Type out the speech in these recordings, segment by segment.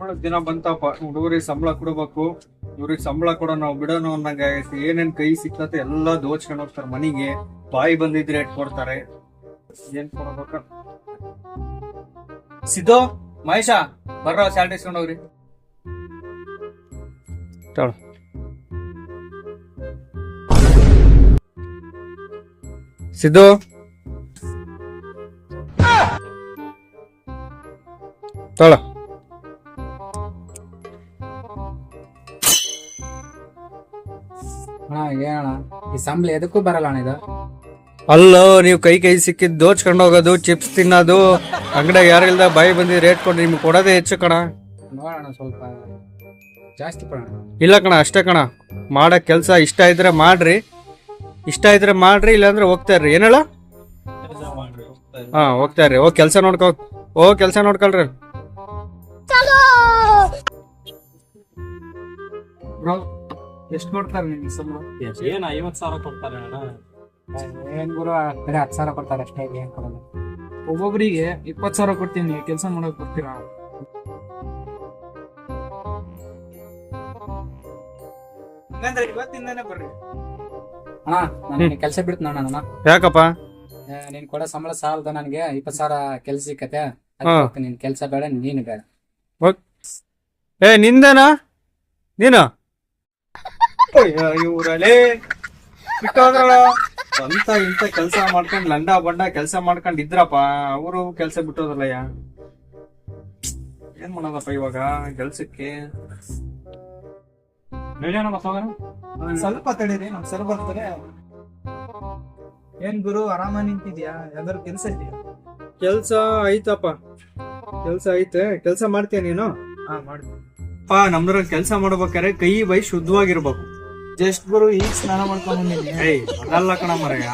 ಒಳ್ಳೆ ದಿನ ಬಂತಪ್ಪ. ಹುಡುಗರಿಗೆ ಸಂಬಳ ಕೊಡಬೇಕು. ಇವ್ರಿಗೆ ಸಂಬಳ ಕೊಡೋ ನಾವು ಬಿಡೋಣ ಅನ್ನಂಗ ಆಗೈತಿ. ಏನೇನ್ ಕೈ ಸಿಕ್ತತೆ ಎಲ್ಲಾ ದೋಚ್ಕೊಂಡ್ ಹೋಗ್ತಾರೆ ಮನಿಗೆ. ಬಾಯಿ ಬಂದಿದ್ರೆ ರೇಟ್ ಕೊಡ್ತಾರೆ? ಏನ್ ಕೊಡ್ಬೇಕ? ಸಿದ್ದು ಮಹೇಶ ಬರ್ರ ಸ್ಯಾಲ್ರಿ ಇಸ್ಕೊಂಡು ಹೋಗ್ರಿ ಸಿದ್ದು? ತೊಳ ಅಣ್ಣ ಏನಣ್ಣ ಈ ಸಂಬಳ ಎದಕ್ಕೂ ಬರಲ್ಲ ಅಣ್ಣ ಇದು. ಅಲ್ಲೋ ನೀವು ಕೈ ಕೈ ಸಿಕ್ಕಿದ್ ದೋಚ್ಕೊಂಡು ಹೋಗೋದು ಚಿಪ್ಸ್ ತಿನ್ನೋದು ಅಂಗಡಿಯಾಗ ಯಾರಿಲ್ದ ಬಾಯಿ ಬಂದಿ ರೇಟ್ ಕೊಡ್ರಿ ನಿಮ್ಗೆ ಕೊಡೋದೇ ಹೆಚ್ಚು ಕಣ. ನೋಡೋಣ ಸ್ವಲ್ಪ ಜಾಸ್ತಿ ಕೊಡೋಣ. ಇಲ್ಲ ಕಣ ಅಷ್ಟೇ ಕಣ. ಮಾಡೋ ಕೆಲಸ ಇಷ್ಟ ಇದ್ರೆ ಮಾಡ್ರಿ. ಇಷ್ಟ ಇದ್ರೆ ಮಾಡ್ರಿ ಇಲ್ಲಾಂದ್ರೆ ಹೋಗ್ತಾ ಇರ್ರಿ. ಏನಲ್ಲ ಹಾ ಹೋಗ್ತಾ ಇರ್ರಿ. ಓ ಕೆಲಸ ನೋಡ್ಕೋ ಓ ಕೆಲಸ ನೋಡ್ಕೊಳ್ರಿ. ಎಷ್ಟು ಕೊಡ್ತಾರೆ ನಿಮ್ಗೆ ಸಂಬಳ ಏನ್ ಐವತ್ ಸಾವಿರ ಕೊಡ್ತಾರೆ ಅಣ್ಣ? ಏನ್ ಗುರು ಬರೀ ಹತ್ತು ಸಾವಿರ ಕೊಡ್ತಾರೆ ಅಷ್ಟೇ ಏನ್ ಕೊಡಲ್ಲ ಒಬ್ಬೊಬ್ಬರಿಗೆ ಇಪ್ಪತ್ತು ಸಾವಿರ ಕೊಡ್ತೀನಿ ಕೆಲಸ ಮಾಡೋಕೆ ಬರ್ತೀರಾ? ಹಂಗಂದ್ರೆ ಇವತ್ತಿಂದಾನೆ ಬರ್ರಿ. ಅಣ್ಣ ನಾನು ಕೆಲಸ ಬಿಡ್ತು ನಾನು. ಯಾಕಪ್ಪ? ನೀನ್ ಕೊಡೋ ಸಂಬಳ ಸಾಲದ ನನಗೆ ಇಪ್ಪತ್ತು ಸಾವಿರ ಕೆಲಸ ಸಿಕ್ಕತೆ ಹಾ. ನಿನ್ ಕೆಲಸ ಬೇಡ ನೀನು ಬೇಡ. ಏ ನಿಂದೇನಾ? ನೀನು? ಇವ್ರಲ್ಲೇ ಬಿಟ್ಟೋದ್ರಲ್ಲ ಅಂತ ಇಂತ ಕೆಲಸ ಮಾಡ್ಕೊಂಡ್ ಲಂಡ ಬಂಡ ಕೆಲಸ ಮಾಡ್ಕೊಂಡ್ ಇದ್ರಪ್ಪ ಅವರು ಕೆಲಸ ಬಿಟ್ಟೋದ್ರಲ್ಲಯ್ಯ. ಏನ್ ಮಾಡೋದಪ್ಪ ಇವಾಗ ಕೆಲ್ಸಕ್ಕೆ? ಸ್ವಲ್ಪ ತಡೀರಿ ನಮ್ ಸರ್ ಬರ್ತಾರೆ ಏನ್ ಗುರು ಆರಾಮ ನಿಂತಿದ್ಯಾ? ಯಾವ್ದಾರು ಕೆಲ್ಸ ಇದೆಯಾ? ಕೆಲ್ಸ ಐತಪ್ಪ ಕೆಲ್ಸ ಐತೆ ಕೆಲ್ಸ ಮಾಡ್ತೀಯ ನೀನು? ಹಾ ಮಾಡ್ತೀನಿ. ಪಾ ನಮ್ದ್ರಲ್ಲಿ ಕೆಲ್ಸ ಮಾಡ್ಬೇಕಾರೆ ಕೈ ಬೈ ಶುದ್ಧವಾಗಿರ್ಬೇಕು. ಜಸ್ಟ್ ಬರು ಈಗ ಸ್ನಾನ ಮಾಡ್ಕೊಂಡು ಬಂದಿನಿ ಏಯ್ ಅದಲ್ಲ ಕಣ ಮರಯ್ಯ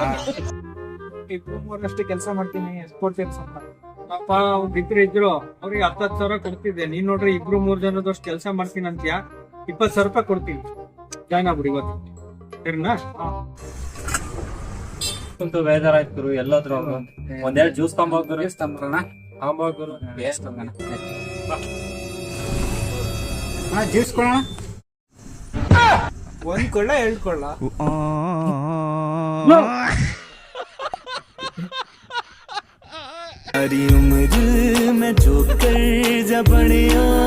ಇಬ್ರು ಮೂರಷ್ಟು ಕೆಲಸ ಮಾಡ್ತೀನಿ ಸ್ಪೋರ್ಟ್ಸ್ ಕೊಡ್ತೀನಿ ಸಂಬಳ ಅಪ್ಪ ಅವ್ರ ಇಬ್ರು ಇದ್ರು ಅವ್ರಿಗೆ ಹತ್ತತ್ತು ಸಾವಿರ ಕೊಡ್ತಿದ್ದೆ. ನೀನ್ ನೋಡ್ರಿ ಇಬ್ರು ಮೂರ್ ಜನದಷ್ಟು ಕೆಲಸ ಮಾಡ್ತೀನಿ ಅಂತೀಯ? ಇಪ್ಪತ್ ಸಾವಿರ ರೂಪಾಯಿ ಕೊಡ್ತೀನಿ. ಜಾಯ್ನ್ ಆಗ್ಬಿಡಿ ಇವತ್ತು. ಸರಿನಾ? ಕುಂತು ಬೇಜಾರಾಯ್ತು ಗುರು ಎಲ್ಲಾದ್ರೂ. ಒಂದೆರಡು ಜ್ಯೂಸ್ ತಗೊಂಬೋಗ್ರು ಜ್ಯೂಸ್ ತಂದ್ರಣ್ಣ ಎಷ್ಟು ಜ್ಯೂಸ್ ಕೊಡೋಣ. ಒಂದ್ ಕೊಳ್ಳ ಎರಡ್ ಕೊಳ್ಳ सारी उम्र में जो कर जबड़िया रहा